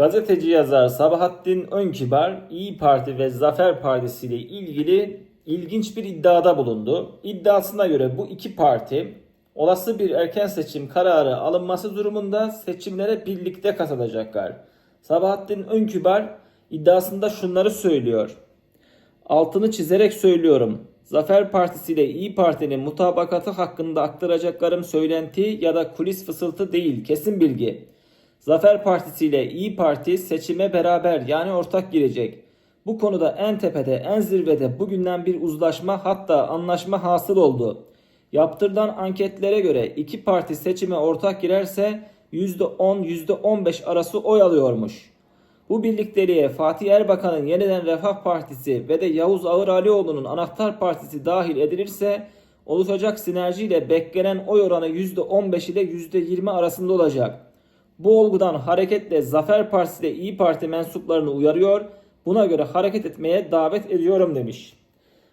Gazeteci yazar Sabahattin Önkibar, İyi Parti ve Zafer Partisi ile ilgili ilginç bir iddiada bulundu. İddiasına göre bu iki parti olası bir erken seçim kararı alınması durumunda seçimlere birlikte katılacaklar. Sabahattin Önkibar iddiasında şunları söylüyor. Altını çizerek söylüyorum. Zafer Partisi ile İyi Parti'nin mutabakatı hakkında aktaracaklarım söylenti ya da kulis fısıltı değil, kesin bilgi. Zafer Partisi ile İyi Parti seçime beraber yani ortak girecek. Bu konuda en tepede, en zirvede bugünden bir uzlaşma hatta anlaşma hasıl oldu. Yaptırılan anketlere göre iki parti seçime ortak girerse %10, %15 arası oy alıyormuş. Bu birlikteliğe Fatih Erbakan'ın yeniden Refah Partisi ve de Yavuz Ağır Alioğlu'nun Anahtar Partisi dahil edilirse oluşacak sinerjiyle beklenen oy oranı %15 ile %20 arasında olacak. Bu olgudan hareketle Zafer Partisi ile İyi Parti mensuplarını uyarıyor, buna göre hareket etmeye davet ediyorum demiş.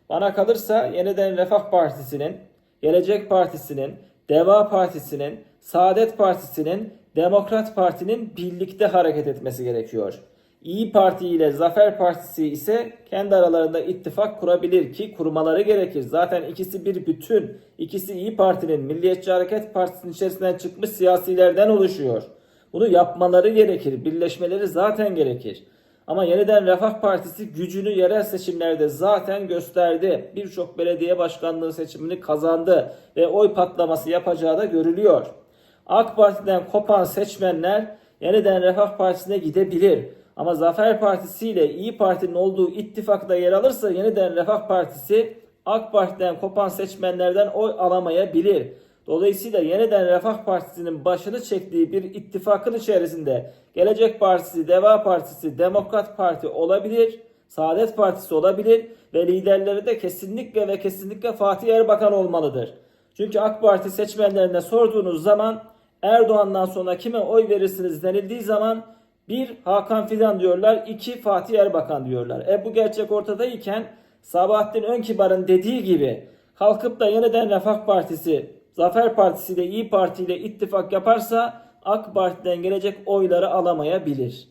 Bana kalırsa yeniden Refah Partisi'nin, Gelecek Partisi'nin, Deva Partisi'nin, Saadet Partisi'nin, Demokrat Parti'nin birlikte hareket etmesi gerekiyor. İyi Parti ile Zafer Partisi ise kendi aralarında ittifak kurabilir ki kurmaları gerekir. Zaten ikisi bir bütün. İkisi İyi Parti'nin Milliyetçi Hareket Partisi'nin içerisinden çıkmış siyasilerden oluşuyor. Bunu yapmaları gerekir. Birleşmeleri zaten gerekir. Ama yeniden Refah Partisi gücünü yerel seçimlerde zaten gösterdi. Birçok belediye başkanlığı seçimini kazandı ve oy patlaması yapacağı da görülüyor. AK Parti'den kopan seçmenler yeniden Refah Partisi'ne gidebilir. Ama Zafer Partisi ile İyi Parti'nin olduğu ittifakta yer alırsa yeniden Refah Partisi AK Parti'den kopan seçmenlerden oy alamayabilir. Dolayısıyla yeniden Refah Partisi'nin başını çektiği bir ittifakın içerisinde Gelecek Partisi, Deva Partisi, Demokrat Parti olabilir, Saadet Partisi olabilir ve liderleri de kesinlikle ve kesinlikle Fatih Erbakan olmalıdır. Çünkü AK Parti seçmenlerine sorduğunuz zaman Erdoğan'dan sonra kime oy verirsiniz denildiği zaman bir Hakan Fidan diyorlar, iki Fatih Erbakan diyorlar. E bu gerçek ortadayken Sabahattin Önkibar'ın dediği gibi kalkıp da yeniden Refah Partisi, Zafer Partisi ile İyi Parti ile ittifak yaparsa AK Parti'den gelecek oyları alamayabilir.